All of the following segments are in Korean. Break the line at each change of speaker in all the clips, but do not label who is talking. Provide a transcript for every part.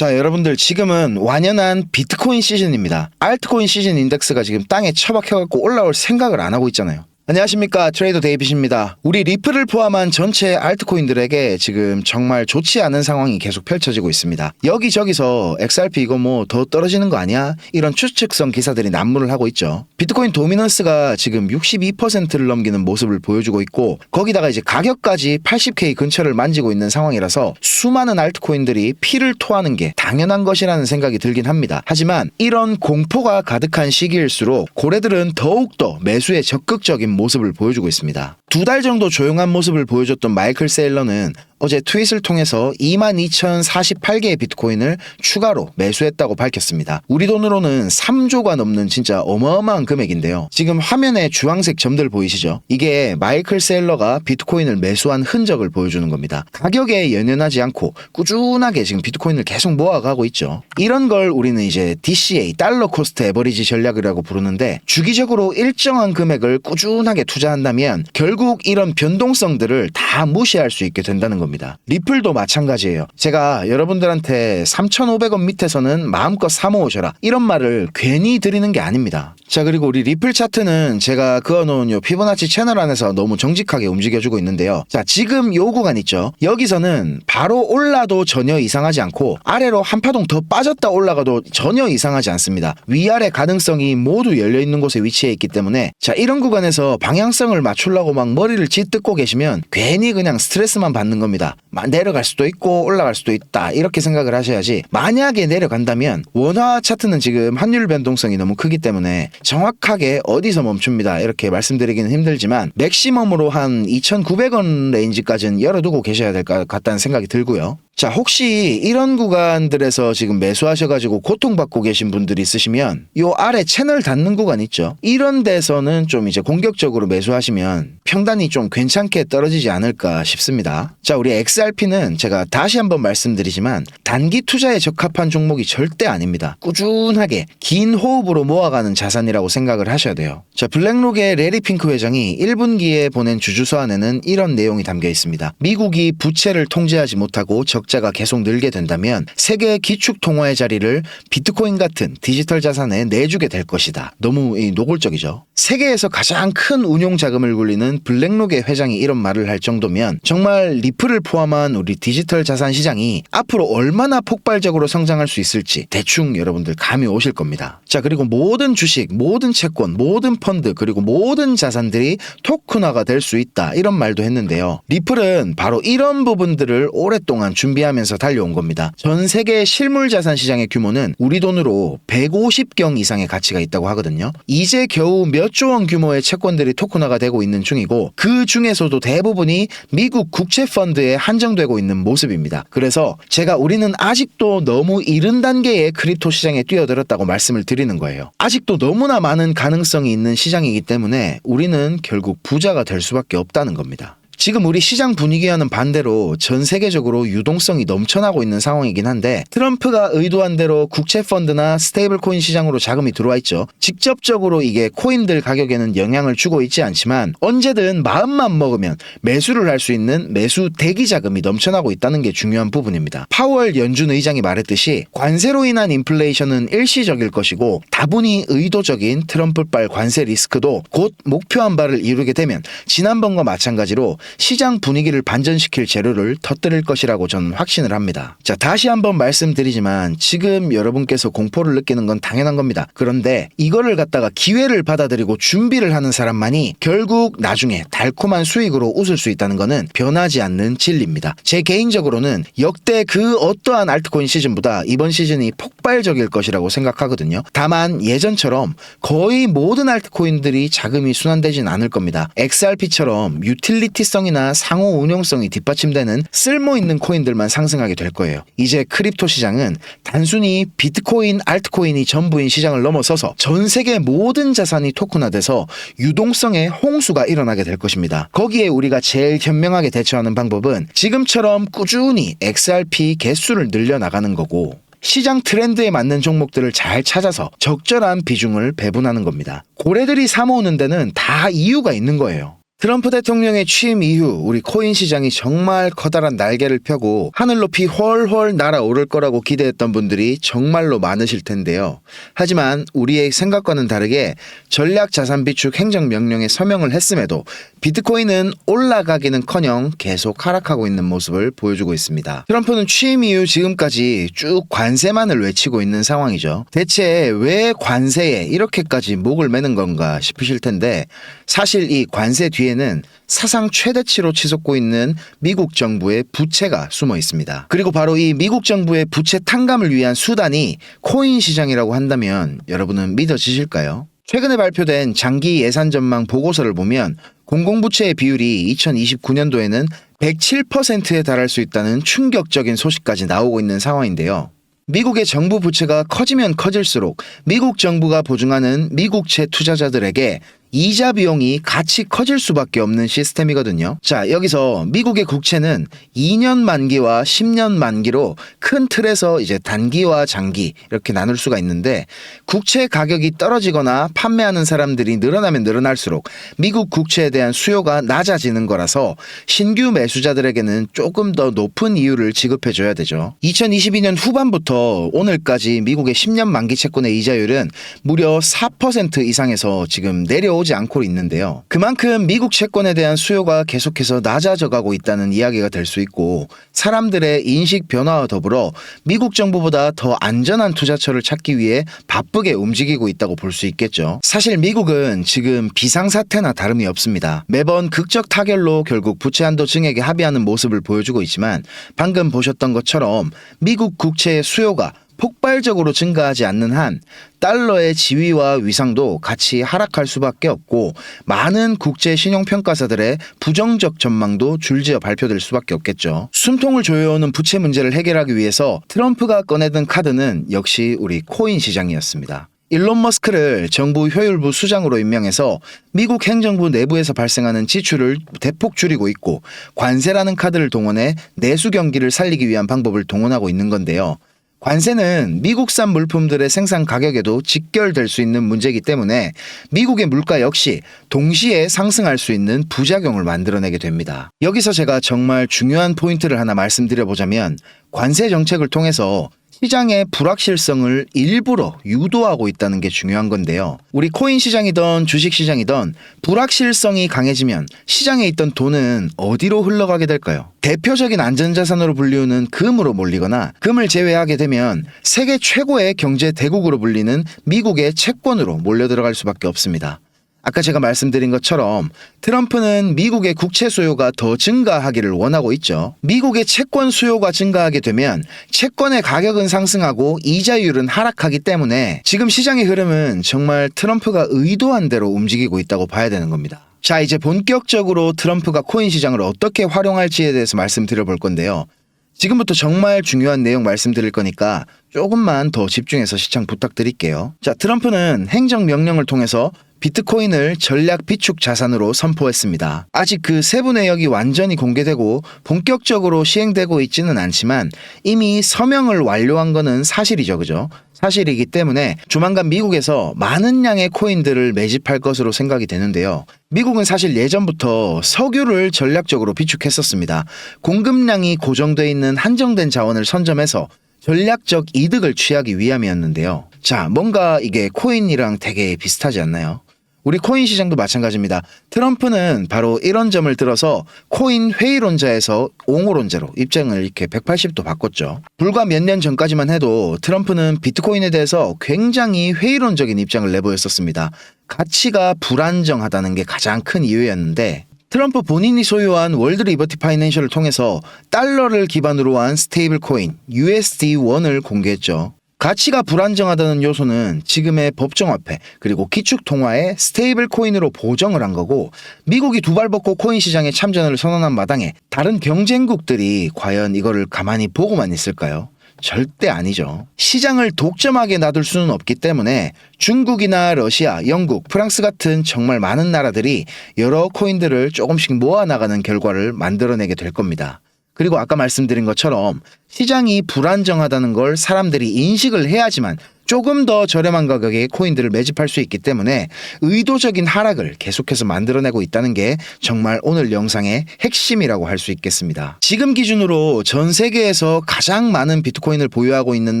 자, 여러분들 지금은 완연한 비트코인 시즌입니다. 알트코인 시즌 인덱스가 지금 땅에 처박혀갖고 올라올 생각을 안 하고 있잖아요. 안녕하십니까 트레이더 데이빗입니다. 우리 리플을 포함한 전체 알트코인들에게 지금 정말 좋지 않은 상황이 계속 펼쳐지고 있습니다. 여기저기서 XRP 이거 뭐 더 떨어지는 거 아니야? 이런 추측성 기사들이 난무를 하고 있죠. 비트코인 도미넌스가 지금 62%를 넘기는 모습을 보여주고 있고 거기다가 이제 가격까지 80K 근처를 만지고 있는 상황이라서 수많은 알트코인들이 피를 토하는 게 당연한 것이라는 생각이 들긴 합니다. 하지만 이런 공포가 가득한 시기일수록 고래들은 더욱더 매수에 적극적인 모습을 보여주고 있습니다. 두 달 정도 조용한 모습을 보여줬던 마이클 세일러는 어제 트윗을 통해서 22,048개의 비트코인을 추가로 매수했다고 밝혔습니다. 우리 돈으로는 3조가 넘는 진짜 어마어마한 금액인데요. 지금 화면에 주황색 점들 보이시죠? 이게 마이클 세일러가 비트코인을 매수한 흔적을 보여주는 겁니다. 가격에 연연하지 않고 꾸준하게 지금 비트코인을 계속 모아가고 있죠. 이런 걸 우리는 이제 DCA, 달러 코스트 에버리지 전략이라고 부르는데 주기적으로 일정한 금액을 꾸준하게 투자한다면 결국 이런 변동성들을 다 무시할 수 있게 된다는 겁니다. 리플도 마찬가지예요. 제가 여러분들한테 3,500원 밑에서는 마음껏 사 모으셔라. 이런 말을 괜히 드리는 게 아닙니다. 자, 그리고 우리 리플 차트는 제가 그어놓은 요 피보나치 채널 안에서 너무 정직하게 움직여주고 있는데요. 자, 지금 요 구간 있죠? 여기서는 바로 올라도 전혀 이상하지 않고 아래로 한 파동 더 빠졌다 올라가도 전혀 이상하지 않습니다. 위아래 가능성이 모두 열려 있는 곳에 위치해 있기 때문에 자, 이런 구간에서 방향성을 맞추려고 막 머리를 짓뜯고 계시면 괜히 그냥 스트레스만 받는 겁니다. 마- 내려갈 수도 있고 올라갈 수도 있다. 이렇게 생각을 하셔야지. 만약에 내려간다면 원화 차트는 지금 환율 변동성이 너무 크기 때문에 정확하게 어디서 멈춥니다. 이렇게 말씀드리기는 힘들지만 맥시멈으로 한 2,900원 레인지까지는 열어두고 계셔야 될 것 같다는 생각이 들고요. 자, 혹시 이런 구간들에서 지금 매수하셔가지고 고통받고 계신 분들이 있으시면 요 아래 채널 닿는 구간 있죠? 이런 데서는 좀 이제 공격적으로 매수하시면 평단이 좀 괜찮게 떨어지지 않을까 싶습니다. 자, 우리 XRP는 제가 다시 한번 말씀드리지만 단기 투자에 적합한 종목이 절대 아닙니다. 꾸준하게 긴 호흡으로 모아가는 자산이라고 생각을 하셔야 돼요. 자, 블랙록의 레리 핑크 회장이 1분기에 보낸 주주서 안에는 이런 내용이 담겨 있습니다. 미국이 부채를 통제하지 못하고 적 자가 계속 늘게 된다면 세계 기축 통화의 자리를 비트코인 같은 디지털 자산에 내주게 될 것이다. 너무 이 노골적이죠. 세계에서 가장 큰 운용 자금을 굴리는 블랙록의 회장이 이런 말을 할 정도면 정말 리플을 포함한 우리 디지털 자산 시장이 앞으로 얼마나 폭발적으로 성장할 수 있을지 대충 여러분들 감이 오실 겁니다. 자, 그리고 모든 주식, 모든 채권, 모든 펀드, 그리고 모든 자산들이 토큰화가 될 수 있다. 이런 말도 했는데요. 리플은 바로 이런 부분들을 오랫동안 준비 하면서 달려온 겁니다. 전 세계 실물 자산 시장의 규모는 우리 돈으로 150경 이상의 가치가 있다고 하거든요. 이제 겨우 몇 조 원 규모의 채권들이 토큰화가 되고 있는 중이고 그 중에서도 대부분이 미국 국채 펀드에 한정되고 있는 모습입니다. 그래서 제가 우리는 아직도 너무 이른 단계의 크립토 시장에 뛰어들었다고 말씀을 드리는 거예요. 아직도 너무나 많은 가능성이 있는 시장이기 때문에 우리는 결국 부자가 될 수밖에 없다는 겁니다. 지금 우리 시장 분위기와는 반대로 전 세계적으로 유동성이 넘쳐나고 있는 상황이긴 한데 트럼프가 의도한 대로 국채 펀드나 스테이블 코인 시장으로 자금이 들어와 있죠. 직접적으로 이게 코인들 가격에는 영향을 주고 있지 않지만 언제든 마음만 먹으면 매수를 할 수 있는 매수 대기 자금이 넘쳐나고 있다는 게 중요한 부분입니다. 파월 연준 의장이 말했듯이 관세로 인한 인플레이션은 일시적일 것이고 다분히 의도적인 트럼프발 관세 리스크도 곧 목표 한 바를 이루게 되면 지난번과 마찬가지로 시장 분위기를 반전시킬 재료를 터뜨릴 것이라고 저는 확신을 합니다. 자, 다시 한번 말씀드리지만 지금 여러분께서 공포를 느끼는 건 당연한 겁니다. 그런데 이거를 갖다가 기회를 받아들이고 준비를 하는 사람만이 결국 나중에 달콤한 수익으로 웃을 수 있다는 거는 변하지 않는 진리입니다. 제 개인적으로는 역대 그 어떠한 알트코인 시즌보다 이번 시즌이 폭발적일 것이라고 생각하거든요. 다만 예전처럼 거의 모든 알트코인들이 자금이 순환되진 않을 겁니다. XRP처럼 유틸리티성 이나 상호 운용성이 뒷받침되는 쓸모 있는 코인들만 상승하게 될 거예요. 이제 크립토 시장은 단순히 비트코인, 알트코인이 전부인 시장을 넘어서서 전 세계 모든 자산이 토큰화돼서 유동성의 홍수가 일어나게 될 것입니다. 거기에 우리가 제일 현명하게 대처하는 방법은 지금처럼 꾸준히 XRP 개수를 늘려나가는 거고 시장 트렌드에 맞는 종목들을 잘 찾아서 적절한 비중을 배분하는 겁니다. 고래들이 사모으는 데는 다 이유가 있는 거예요. 트럼프 대통령의 취임 이후 우리 코인 시장이 정말 커다란 날개를 펴고 하늘 높이 훨훨 날아오를 거라고 기대했던 분들이 정말로 많으실 텐데요. 하지만 우리의 생각과는 다르게 전략 자산 비축 행정 명령에 서명을 했음에도 비트코인은 올라가기는커녕 계속 하락하고 있는 모습을 보여주고 있습니다. 트럼프는 취임 이후 지금까지 쭉 관세만을 외치고 있는 상황이죠. 대체 왜 관세에 이렇게까지 목을 매는 건가 싶으실 텐데 사실 이 관세 뒤에 는 사상 최대치로 치솟고 있는 미국 정부의 부채가 숨어 있습니다. 그리고 바로 이 미국 정부의 부채 탕감을 위한 수단이 코인 시장이라고 한다면 여러분은 믿어지실까요? 최근에 발표된 장기 예산 전망 보고서를 보면 공공부채의 비율이 2029년도에는 107%에 달할 수 있다는 충격적인 소식까지 나오고 있는 상황인데요. 미국의 정부 부채가 커지면 커질수록 미국 정부가 보증하는 미국채 투자자들에게 이자 비용이 같이 커질 수밖에 없는 시스템이거든요. 자, 여기서 미국의 국채는 2년 만기와 10년 만기로 큰 틀에서 이제 단기와 장기 이렇게 나눌 수가 있는데 국채 가격이 떨어지거나 판매하는 사람들이 늘어나면 늘어날수록 미국 국채에 대한 수요가 낮아지는 거라서 신규 매수자들에게는 조금 더 높은 이율을 지급해 줘야 되죠. 2022년 후반부터 오늘까지 미국의 10년 만기 채권의 이자율은 무려 4% 이상에서 지금 내려 오지 않고 있는데요. 그만큼 미국 채권에 대한 수요가 계속해서 낮아져 가고 있다는 이야기가 될 수 있고 사람들의 인식 변화와 더불어 미국 정부보다 더 안전한 투자처를 찾기 위해 바쁘게 움직이고 있다고 볼 수 있겠죠. 사실 미국은 지금 비상사태나 다름이 없습니다. 매번 극적 타결로 결국 부채 한도 증액에 합의하는 모습을 보여주고 있지만 방금 보셨던 것처럼 미국 국채의 수요가 폭발적으로 증가하지 않는 한 달러의 지위와 위상도 같이 하락할 수밖에 없고 많은 국제 신용평가사들의 부정적 전망도 줄지어 발표될 수밖에 없겠죠. 숨통을 조여오는 부채 문제를 해결하기 위해서 트럼프가 꺼내든 카드는 역시 우리 코인 시장이었습니다. 일론 머스크를 정부 효율부 수장으로 임명해서 미국 행정부 내부에서 발생하는 지출을 대폭 줄이고 있고 관세라는 카드를 동원해 내수 경기를 살리기 위한 방법을 동원하고 있는 건데요. 관세는 미국산 물품들의 생산 가격에도 직결될 수 있는 문제이기 때문에 미국의 물가 역시 동시에 상승할 수 있는 부작용을 만들어내게 됩니다. 여기서 제가 정말 중요한 포인트를 하나 말씀드려보자면 관세 정책을 통해서 시장의 불확실성을 일부러 유도하고 있다는 게 중요한 건데요. 우리 코인 시장이던 주식 시장이던 불확실성이 강해지면 시장에 있던 돈은 어디로 흘러가게 될까요? 대표적인 안전자산으로 불리우는 금으로 몰리거나 금을 제외하게 되면 세계 최고의 경제 대국으로 불리는 미국의 채권으로 몰려 들어갈 수밖에 없습니다. 아까 제가 말씀드린 것처럼 트럼프는 미국의 국채 수요가 더 증가하기를 원하고 있죠. 미국의 채권 수요가 증가하게 되면 채권의 가격은 상승하고 이자율은 하락하기 때문에 지금 시장의 흐름은 정말 트럼프가 의도한 대로 움직이고 있다고 봐야 되는 겁니다. 자, 이제 본격적으로 트럼프가 코인 시장을 어떻게 활용할지에 대해서 말씀드려 볼 건데요. 지금부터 정말 중요한 내용 말씀드릴 거니까 조금만 더 집중해서 시청 부탁드릴게요. 자, 트럼프는 행정명령을 통해서 비트코인을 전략 비축 자산으로 선포했습니다. 아직 그 세부 내역이 완전히 공개되고 본격적으로 시행되고 있지는 않지만 이미 서명을 완료한 거는 사실이죠. 그죠? 사실이기 때문에 조만간 미국에서 많은 양의 코인들을 매집할 것으로 생각이 되는데요. 미국은 사실 예전부터 석유를 전략적으로 비축했었습니다. 공급량이 고정돼 있는 한정된 자원을 선점해서 전략적 이득을 취하기 위함이었는데요. 자, 뭔가 이게 코인이랑 되게 비슷하지 않나요? 우리 코인 시장도 마찬가지입니다. 트럼프는 바로 이런 점을 들어서 코인 회의론자에서 옹호론자로 입장을 이렇게 180도 바꿨죠. 불과 몇 년 전까지만 해도 트럼프는 비트코인에 대해서 굉장히 회의론적인 입장을 내보였었습니다. 가치가 불안정하다는 게 가장 큰 이유였는데 트럼프 본인이 소유한 월드 리버티 파이낸셜을 통해서 달러를 기반으로 한 스테이블 코인 USD1을 공개했죠. 가치가 불안정하다는 요소는 지금의 법정 화폐 그리고 기축 통화의 스테이블 코인으로 보정을 한 거고 미국이 두 발 벗고 코인 시장에 참전을 선언한 마당에 다른 경쟁국들이 과연 이거를 가만히 보고만 있을까요? 절대 아니죠. 시장을 독점하게 놔둘 수는 없기 때문에 중국이나 러시아, 영국, 프랑스 같은 정말 많은 나라들이 여러 코인들을 조금씩 모아 나가는 결과를 만들어내게 될 겁니다. 그리고 아까 말씀드린 것처럼 시장이 불안정하다는 걸 사람들이 인식을 해야지만 조금 더 저렴한 가격에 코인들을 매집할 수 있기 때문에 의도적인 하락을 계속해서 만들어내고 있다는 게 정말 오늘 영상의 핵심이라고 할 수 있겠습니다. 지금 기준으로 전 세계에서 가장 많은 비트코인을 보유하고 있는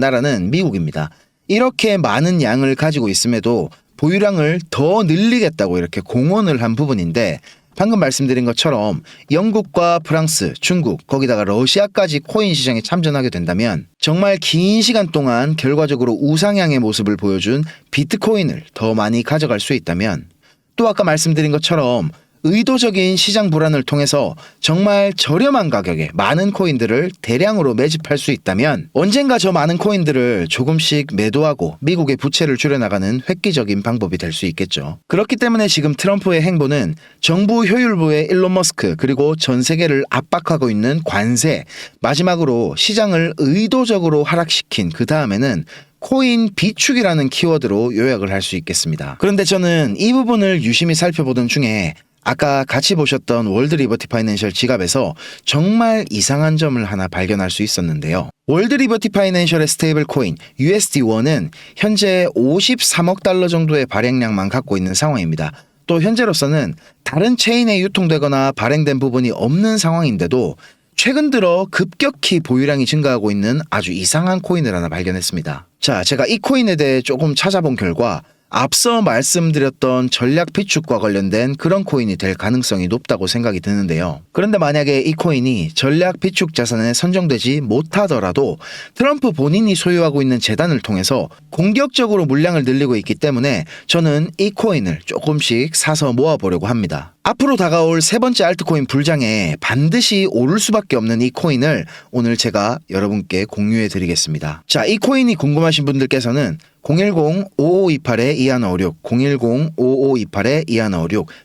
나라는 미국입니다. 이렇게 많은 양을 가지고 있음에도 보유량을 더 늘리겠다고 이렇게 공언을 한 부분인데 방금 말씀드린 것처럼 영국과 프랑스, 중국, 거기다가 러시아까지 코인 시장에 참전하게 된다면 정말 긴 시간 동안 결과적으로 우상향의 모습을 보여준 비트코인을 더 많이 가져갈 수 있다면 또 아까 말씀드린 것처럼 의도적인 시장 불안을 통해서 정말 저렴한 가격에 많은 코인들을 대량으로 매집할 수 있다면 언젠가 저 많은 코인들을 조금씩 매도하고 미국의 부채를 줄여나가는 획기적인 방법이 될 수 있겠죠. 그렇기 때문에 지금 트럼프의 행보는 정부 효율부의 일론 머스크 그리고 전 세계를 압박하고 있는 관세 마지막으로 시장을 의도적으로 하락시킨 그 다음에는 코인 비축이라는 키워드로 요약을 할 수 있겠습니다. 그런데 저는 이 부분을 유심히 살펴보던 중에 아까 같이 보셨던 월드 리버티 파이낸셜 지갑에서 정말 이상한 점을 하나 발견할 수 있었는데요. 월드 리버티 파이낸셜의 스테이블 코인 USD1은 현재 53억 달러 정도의 발행량만 갖고 있는 상황입니다. 또 현재로서는 다른 체인에 유통되거나 발행된 부분이 없는 상황인데도 최근 들어 급격히 보유량이 증가하고 있는 아주 이상한 코인을 하나 발견했습니다. 자, 제가 이 코인에 대해 조금 찾아본 결과 앞서 말씀드렸던 전략 비축과 관련된 그런 코인이 될 가능성이 높다고 생각이 드는데요. 그런데 만약에 이 코인이 전략 비축 자산에 선정되지 못하더라도 트럼프 본인이 소유하고 있는 재단을 통해서 공격적으로 물량을 늘리고 있기 때문에 저는 이 코인을 조금씩 사서 모아보려고 합니다. 앞으로 다가올 세 번째 알트코인 불장에 반드시 오를 수밖에 없는 이 코인을 오늘 제가 여러분께 공유해 드리겠습니다. 자, 이 코인이 궁금하신 분들께서는 010-5528-2156, 010-5528-2156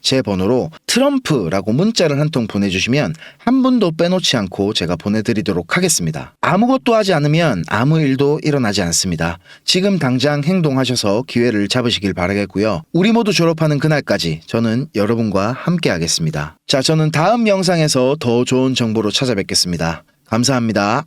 제 번호로 트럼프라고 문자를 한 통 보내주시면 한 분도 빼놓지 않고 제가 보내드리도록 하겠습니다. 아무것도 하지 않으면 아무 일도 일어나지 않습니다. 지금 당장 행동하셔서 기회를 잡으시길 바라겠고요. 우리 모두 졸업하는 그날까지 저는 여러분과 함께 하겠습니다. 자, 저는 다음 영상에서 더 좋은 정보로 찾아뵙겠습니다. 감사합니다.